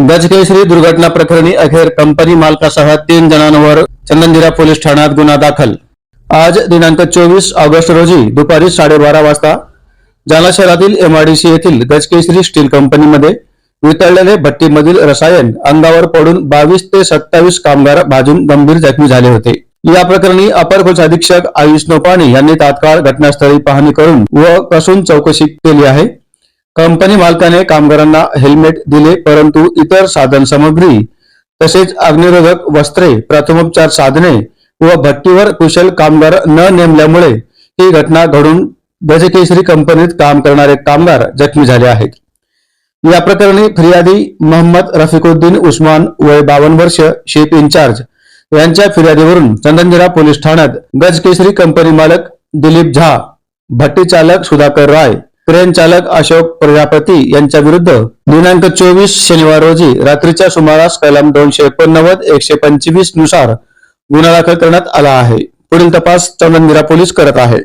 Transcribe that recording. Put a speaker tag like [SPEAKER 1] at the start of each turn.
[SPEAKER 1] गजकेसरी दुर्घटना प्रकरणी अखेर कंपनी मालकासह तीन जणांवर चंदनजिरा पोलीस ठाण्यात गुन्हा दाखल. आज दिनांक चोवीस ऑगस्ट रोजी दुपारी साडेबारा वाजता जालना शहरातील एमआयडीसी येथील गजकेसरी स्टील कंपनीमध्ये वितळलेले भट्टीमधील रसायन अंगावर पडून बावीस ते सत्तावीस कामगार भाजून गंभीर जखमी झाले होते. या प्रकरणी अपर पोलीस अधीक्षक आयुष नोपाणी यांनी तात्काळ घटनास्थळी पाहणी करून व कसून चौकशी केली आहे. कंपनी मालकाने कामगारांना हेल्मेट दिले परंतु इतर साधन सामग्री तसेच अग्निरोधक वस्त्रे प्रथमोपचार साधने व भट्टीवर कुशल कामगार न नेमल्यामुळे ही घटना घडून गजकेसरी कंपनीत काम करणारे कामगार जखमी झाले आहेत. या प्रकरणी फिर्यादी मोहम्मद रफिकुद्दीन उस्मान वय बावन्न वर्ष शेप इन्चार्ज यांच्या फिर्यादीवरून चंदनजिरा पोलीस ठाण्यात गजकेसरी कंपनी मालक दिलीप झा भट्टी चालक सुधाकर राय क्रेन चालक अशोक प्रजापती यांच्या विरुद्ध दिनांक चोवीस शनिवार रोजी रात्रीच्या सुमारास कलम दोनशे एकोणनव्वद एकशे पंचवीसनुसार गुन्हा दाखल करण्यात आला आहे. पुढील तपास चंदनजिरा पोलीस करत आहे.